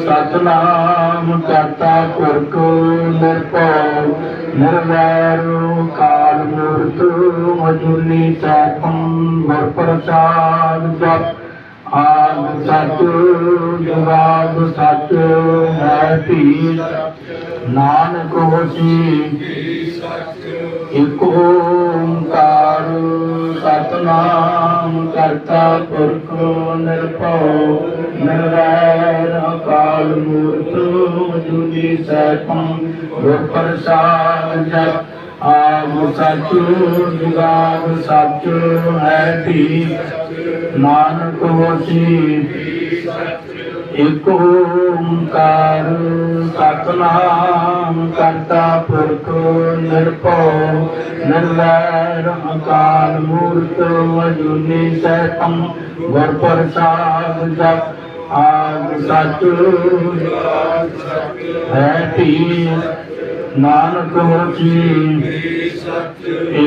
ਸਤਨਾਮ ਕਰਤਾ ਪੁਰਖ ਨਿਰਭਉ, ਨਿਰਵੈਰ ਕਾਲ ਮੂਰਤ ਮਜੂਨੀ ਸੈਭੰ ਗੁਰ ਪ੍ਰਸਾਦ ਜਪ। ਆਦ ਸਚ ਜੁਗਾਦ ਸਚ ਹੈ ਭੀ ਨਾਨਕ ਹੋਸੀ, ਇਕ ਓੰਕਾਰ। ਸਤਨਾਮ ਕਰਤਾ ਪੁਰਖ ਨਿਰਭਉ, ਨਿਰਵੈਰ ਮੂਰਤ ਜੁਨੀ ਸੈਭੰ ਗੁਰ ਪ੍ਰਸਾਦ ਜਪ ਆਦ ਸਚ ਜੁਗਾਦ ਸਚ ਹੈ ਭੀ ਨਾਨਕ ਹੋਸੀ ਇਕ ਓੰਕਾਰ ਸਤਨਾਮ ਕਰਤਾ ਪੁਰਖ ਨਿਰਭਉ ਨਿਰਵੈਰ ਅਕਾਲ ਮੂਰਤ ਵਜੂਨੀ ਸੈਭੰ ਗੁਰ ਪ੍ਰਸਾਦ ਜਪ ਆਦ ਸੱਚ ਹੈ ਧੀ ਨਾਨਕ ਹੋਸੀ